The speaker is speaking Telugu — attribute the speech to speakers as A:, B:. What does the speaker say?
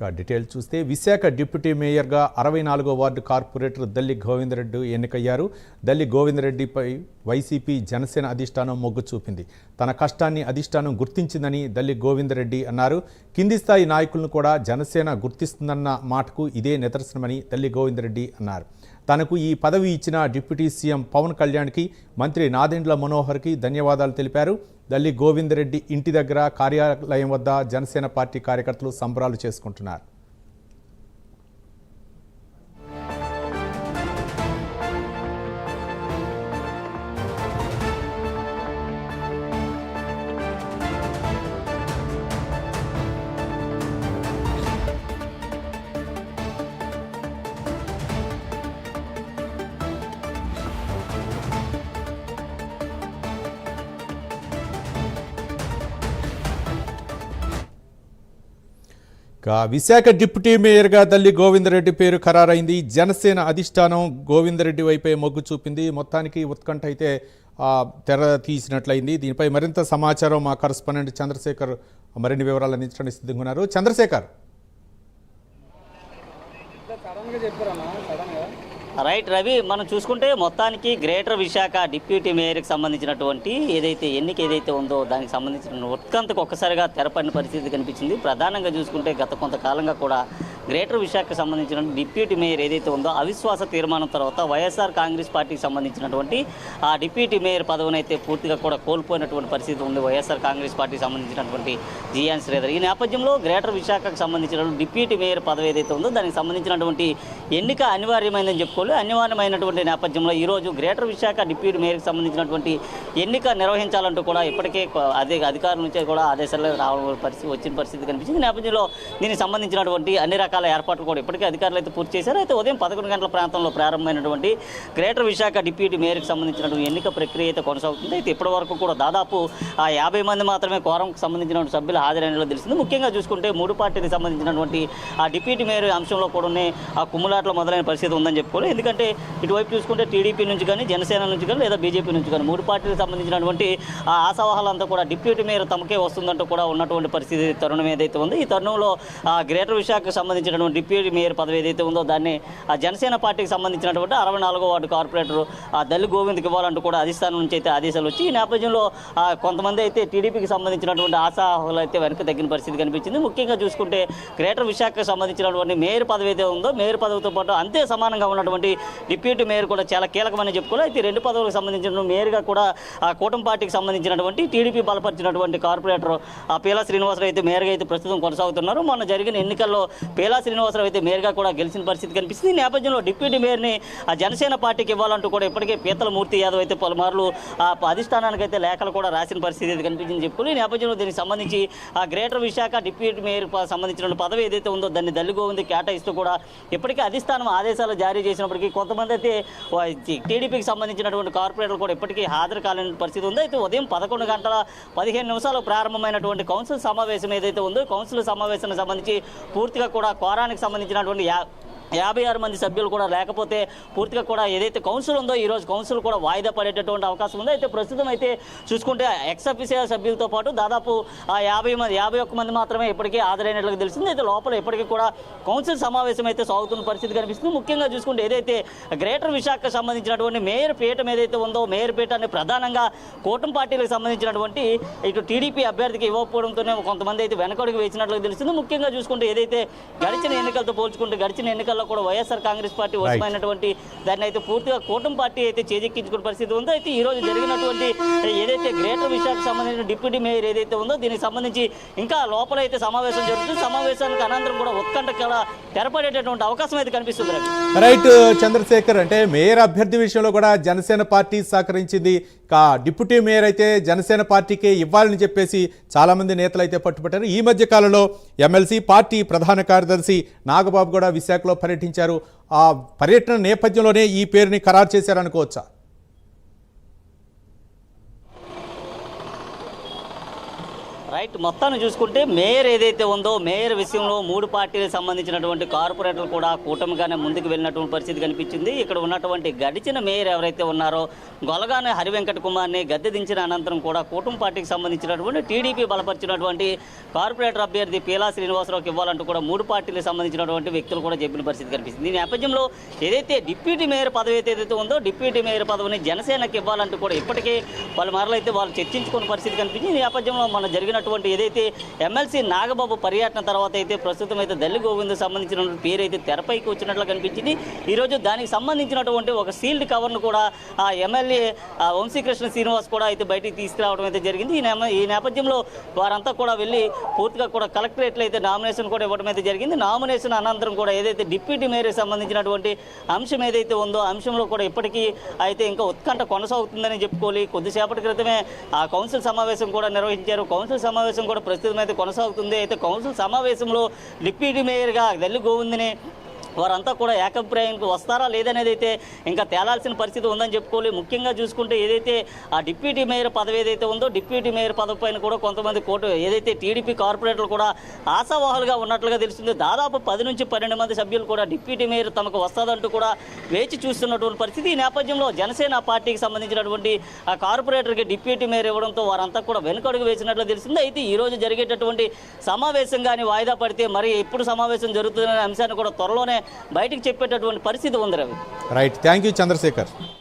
A: ఇక డీటెయిల్ చూస్తే విశాఖ డిప్యూటీ మేయర్గా అరవై నాలుగో వార్డు కార్పొరేటర్ దల్లి గోవిందరెడ్డి ఎన్నికయ్యారు. దల్లి గోవిందరెడ్డిపై వైసీపీ జనసేన అధిష్టానం మొగ్గు చూపింది. తన కష్టాన్ని అధిష్టానం గుర్తించిందని దల్లి గోవిందరెడ్డి అన్నారు. కింది స్థాయి నాయకులను కూడా జనసేన గుర్తిస్తుందన్న మాటకు ఇదే నిదర్శనమని దల్లి గోవిందరెడ్డి అన్నారు. తనకు ఈ పదవి ఇచ్చిన డిప్యూటీ సీఎం పవన్ కళ్యాణ్కి మంత్రి నాదెండ్ల మనోహర్కి ధన్యవాదాలు తెలిపారు. దల్లి గోవిందరెడ్డి ఇంటి దగ్గర కార్యాలయం వద్ద జనసేన పార్టీ కార్యకర్తలు సంబరాలు చేసుకుంటున్నారు. విశాఖ డిప్యూటీ మేయర్గా తల్లి గోవిందరెడ్డి పేరు ఖరారైంది. జనసేన అధిష్టానం గోవిందరెడ్డి వైపే మొగ్గు చూపింది. మొత్తానికి ఉత్కంఠ అయితే తెర తీసినట్లయింది. దీనిపై మరింత సమాచారం మా కరస్పాండెంట్ చంద్రశేఖర్ మరిన్ని వివరాలు అందించడానికి సిద్ధంగా ఉన్నారు. చంద్రశేఖర్.
B: రైట్ రవి మనం చూసుకుంటే మొత్తానికి గ్రేటర్ విశాఖ డిప్యూటీ మేయర్కి సంబంధించినటువంటి ఏదైతే ఎన్నిక ఏదైతే ఉందో దానికి సంబంధించిన ఉత్కంతకు ఒక్కసారిగా తెరపడిన పరిస్థితి కనిపించింది. ప్రధానంగా చూసుకుంటే గత కొంతకాలంగా కూడా గ్రేటర్ విశాఖకు సంబంధించిన డిప్యూటీ మేయర్ ఏదైతే ఉందో అవిశ్వాస తీర్మానం తర్వాత వైఎస్ఆర్ కాంగ్రెస్ పార్టీకి సంబంధించినటువంటి ఆ డిప్యూటీ మేయర్ పదవిని అయితే పూర్తిగా కూడా కోల్పోయినటువంటి పరిస్థితి ఉంది వైఎస్ఆర్ కాంగ్రెస్ పార్టీకి సంబంధించినటువంటి జియాన్ శ్రీధర్. ఈ నేపథ్యంలో గ్రేటర్ విశాఖకు సంబంధించిన డిప్యూటీ మేయర్ పదవి ఏదైతే ఉందో దానికి సంబంధించినటువంటి ఎన్నిక అనివార్యమైందని చెప్పుకోవాలి. అనివార్యమైనటువంటి నేపథ్యంలో ఈరోజు గ్రేటర్ విశాఖ డిప్యూటీ మేయర్కి సంబంధించినటువంటి ఎన్నిక నిర్వహించాలంటూ కూడా ఇప్పటికే అదే అధికారుల నుంచే కూడా ఆదేశాలు రావడం పరిస్థితి వచ్చిన పరిస్థితి కనిపించింది. ఈ నేపథ్యంలో దీనికి సంబంధించినటువంటి అన్ని రకాల ఏర్పాట్లు కూడా ఇప్పటికే అధికారులు అయితే పూర్తి చేశారు. అయితే ఉదయం పదకొండు గంటల ప్రాంతంలో ప్రారంభమైనటువంటి గ్రేటర్ విశాఖ డిప్యూటీ మేయర్కి సంబంధించినటువంటి ఎన్నిక ప్రక్రియ అయితే కొనసాగుతుంది. అయితే ఇప్పటి వరకు కూడా దాదాపు ఆ యాభై మంది మాత్రమే కోరంకు సంబంధించినటువంటి సభ్యులు హాజరైనట్లు తెలిసింది ముఖ్యంగా చూసుకుంటే మూడు పార్టీలకు సంబంధించినటువంటి ఆ డిప్యూటీ మేయర్ అంశంలో కూడా ఆ కుమ్ములాట్ల మొదలైన పరిస్థితి ఉందని చెప్పుకోవాలి. ఎందుకంటే ఇటువైపు చూసుకుంటే టీడీపీ నుంచి కానీ జనసేన నుంచి కానీ లేదా బీజేపీ నుంచి కానీ మూడు పార్టీలకు సంబంధించినటువంటి ఆ ఆశావాహాలంతా కూడా డిప్యూటీ మేయర్ తమకే వస్తుందంటూ కూడా ఉన్నటువంటి పరిస్థితి తరుణం ఏదైతే ఉంది ఈ తరుణంలో ఆ గ్రేటర్ విశాఖకు సంబంధించినటువంటి డిప్యూటీ మేయర్ పదవి ఏదైతే ఉందో దాన్ని ఆ జనసేన పార్టీకి సంబంధించినటువంటి అరవై నాలుగో వార్డు కార్పొరేటర్ ఆ దల్లి గోవింద్కి ఇవ్వాలంటూ కూడా అధిష్టానం నుంచి అయితే ఆదేశాలు వచ్చి ఈ నేపథ్యంలో కొంతమంది అయితే టీడీపీకి సంబంధించినటువంటి ఆశాహులు అయితే వెనక తగ్గిన పరిస్థితి కనిపించింది. ముఖ్యంగా చూసుకుంటే గ్రేటర్ విశాఖకు సంబంధించినటువంటి మేయర్ పదవి అయితే ఉందో మేయర్ పదవితో పాటు అంతే సమానంగా ఉన్నటువంటి డిప్యూటీ మేయర్ కూడా చాలా కీలకమని చెప్పుకోవాలి. అయితే రెండు పదవులకు సంబంధించిన మేయర్గా కూడా ఆ కూటమి పార్టీకి సంబంధించినటువంటి టీడీపీ బలపరిచినటువంటి కార్పొరేటర్ ఆ పీలా శ్రీనివాసరావు అయితే మేయర్గా అయితే ప్రస్తుతం కొనసాగుతున్నారు. మొన్న జరిగిన ఎన్నికల్లో పీలా శ్రీనివాసరావు అయితే మేయర్గా కూడా గెలిచిన పరిస్థితి కనిపిస్తుంది. ఈ నేపథ్యంలో డిప్యూటీ మేయర్ని ఆ జనసేన పార్టీకి ఇవ్వాలంటూ కూడా ఇప్పటికే పీతల మూర్తి యాదవ్ అయితే పలుమార్లు ఆ అధిష్టానానికి అయితే లేఖలు కూడా రాసిన పరిస్థితి అయితే కనిపించింది చెప్పుకుని ఈ నేపథ్యంలో దీనికి సంబంధించి ఆ గ్రేటర్ విశాఖ డిప్యూటీ మేయర్ సంబంధించిన పదవి ఏదైతే ఉందో దాన్ని దల్లిగోవింది కేటాయిస్తూ కూడా ఇప్పటికే అధిష్టానం ఆదేశాలు జారీ చేసినప్పటికీ కొంతమంది అయితే టీడీపీకి సంబంధించినటువంటి కార్పొరేటర్లు కూడా ఇప్పటికీ హాజరు కాలేని పరిస్థితి ఉంది. అయితే ఉదయం పదకొండు గంటల పదిహేను నిమిషాలు ప్రారంభమైనటువంటి కౌన్సిల్ సమావేశం ఏదైతే ఉందో కౌన్సిల్ సమావేశానికి సంబంధించి పూర్తిగా కూడా కోరానికి సంబంధించినటువంటి యా యాభై ఆరు మంది సభ్యులు కూడా లేకపోతే పూర్తిగా కూడా ఏదైతే కౌన్సిల్ ఉందో ఈరోజు కౌన్సిల్ కూడా వాయిదా పడేటటువంటి అవకాశం ఉందో. అయితే ప్రస్తుతం అయితే చూసుకుంటే ఎక్స్ సభ్యులతో పాటు దాదాపు యాభై మంది యాభై ఒక్క మంది మాత్రమే ఇప్పటికీ హాజరైనట్లుగా తెలిసింది అయితే లోపల ఇప్పటికీ కూడా కౌన్సిల్ సమావేశం అయితే సాగుతున్న పరిస్థితి కనిపిస్తుంది. ముఖ్యంగా చూసుకుంటే ఏదైతే గ్రేటర్ విశాఖకు సంబంధించినటువంటి మేయర్ పీఠం ఏదైతే ఉందో మేయర్ పీఠాన్ని ప్రధానంగా కూటమి పార్టీలకు సంబంధించినటువంటి ఇటు టీడీపీ అభ్యర్థికి ఇవ్వకపోవడంతోనే కొంతమంది అయితే వెనకడుగు వేసినట్లుగా తెలుస్తుంది. ముఖ్యంగా చూసుకుంటే ఏదైతే గడిచిన ఎన్నికలతో పోల్చుకుంటే గడిచిన ఎన్నికల్లో కూడా వైఎస్ఆర్ కాంగ్రెస్ పార్టీ వశమైనటువంటి దాన్ని అయితే పూర్తిగా కూటమి పార్టీ అయితే చేజెక్కించుకునే పరిస్థితి ఉందో అయితే ఈ రోజు జరిగినటువంటి ఏదైతే గ్రేటర్ విశాఖకు సంబంధించిన డిప్యూటీ మేయర్ ఏదైతే ఉందో దీనికి సంబంధించి ఇంకా లోపల అయితే సమావేశం జరుగుతుంది. సమావేశానికి అనంతరం కూడా ఉత్కంఠ తెరపడేటటువంటి అవకాశం అయితే కనిపిస్తుంది
A: రైట్ చంద్రశేఖర్ అంటే మేయర్ అభ్యర్థి విషయంలో కూడా జనసేన పార్టీ సహకరించింది. డిప్యూటీ మేయర్ అయితే జనసేన పార్టీకే ఇవ్వాలని చెప్పేసి చాలామంది నేతలు అయితే పట్టుబట్టారు. ఈ మధ్య కాలంలో ఎమ్మెల్సీ పార్టీ ప్రధాన కార్యదర్శి నాగబాబు కూడా విశాఖలో పర్యటించారు. ఆ పర్యటన నేపథ్యంలోనే ఈ పేరుని ఖరారు చేశారనుకోవచ్చా?
B: రైట్ మొత్తాన్ని చూసుకుంటే మేయర్ ఏదైతే ఉందో మేయర్ విషయంలో మూడు పార్టీలకు సంబంధించినటువంటి కార్పొరేటర్లు కూడా కూటమిగానే ముందుకు వెళ్ళినటువంటి పరిస్థితి కనిపించింది. ఇక్కడ ఉన్నటువంటి గడిచిన మేయర్ ఎవరైతే ఉన్నారో గొలగానే హరివెంకట కుమార్ని గద్దె దించిన అనంతరం కూడా కూటమి పార్టీకి సంబంధించినటువంటి టీడీపీ బలపరిచినటువంటి కార్పొరేటర్ అభ్యర్థి పీలా శ్రీనివాసరావుకి ఇవ్వాలంటూ కూడా మూడు పార్టీలకు సంబంధించినటువంటి వ్యక్తులు కూడా చెప్పిన పరిస్థితి కనిపిస్తుంది. ఈ నేపథ్యంలో ఏదైతే డిప్యూటీ మేయర్ పదవి అయితే ఏదైతే ఉందో డిప్యూటీ మేయర్ పదవిని జనసేనకి ఇవ్వాలంటూ కూడా ఇప్పటికే వాళ్ళు మరలైతే వాళ్ళు చర్చించుకున్న పరిస్థితి కనిపించింది. ఈ నేపథ్యంలో మన జరిగిన ఉన్నటువంటి ఏదైతే ఎమ్మెల్సీ నాగబాబు పర్యటన తర్వాత అయితే ప్రస్తుతం అయితే దల్లి గోవింద్ సంబంధించిన పేరు అయితే తెరపైకి వచ్చినట్లు కనిపించింది. ఈరోజు దానికి సంబంధించినటువంటి ఒక సీల్డ్ కవర్ను కూడా ఆ ఎమ్మెల్యే వంశీకృష్ణ శ్రీనివాస్ కూడా అయితే బయటికి తీసుకురావడం అయితే జరిగింది. ఈ ఈ నేపథ్యంలో వారంతా కూడా వెళ్ళి పూర్తిగా కూడా కలెక్టరేట్లో అయితే నామినేషన్ కూడా ఇవ్వడం అయితే జరిగింది. నామినేషన్ అనంతరం కూడా ఏదైతే డిప్యూటీ మేయర్కి సంబంధించినటువంటి అంశం ఏదైతే ఉందో అంశంలో కూడా ఇప్పటికీ అయితే ఇంకా ఉత్కంఠ కొనసాగుతుందని చెప్పుకోవాలి. కొద్దిసేపటి క్రితమే ఆ కౌన్సిల్ సమావేశం కూడా నిర్వహించారు. కౌన్సిల్ సమావేశం కూడా ప్రస్తుతం అయితే కొనసాగుతుంది. అయితే కౌన్సిల్ సమావేశంలో డిప్యూటీ మేయర్గా దల్లి గోవిందని వారంతా కూడా ఏకాభిప్రాయానికి వస్తారా లేదనేది అయితే ఇంకా తేలాల్సిన పరిస్థితి ఉందని చెప్పుకోవాలి. ముఖ్యంగా చూసుకుంటే ఏదైతే ఆ డిప్యూటీ మేయర్ పదవి ఏదైతే ఉందో డిప్యూటీ మేయర్ పదవి పైన కూడా కొంతమంది కోర్టు ఏదైతే టీడీపీ కార్పొరేటర్లు కూడా ఆశావాహులుగా ఉన్నట్లుగా తెలుస్తుంది. దాదాపు పది నుంచి పన్నెండు మంది సభ్యులు కూడా డిప్యూటీ మేయర్ తమకు వస్తుందంటూ కూడా వేచి చూస్తున్నటువంటి పరిస్థితి. ఈ నేపథ్యంలో జనసేన పార్టీకి సంబంధించినటువంటి ఆ కార్పొరేటర్కి డిప్యూటీ మేయర్ ఇవ్వడంతో వారంతా కూడా వెనుకడుగు వేసినట్లు తెలిసింది అయితే ఈరోజు జరిగేటటువంటి సమావేశం కానీ వాయిదా పడితే మరి ఎప్పుడు సమావేశం జరుగుతుందనే అంశాన్ని కూడా త్వరలోనే బయటికి చెప్పేటటువంటి పరిస్థితి ఉంది Ravi
A: right thank you Chandrashekar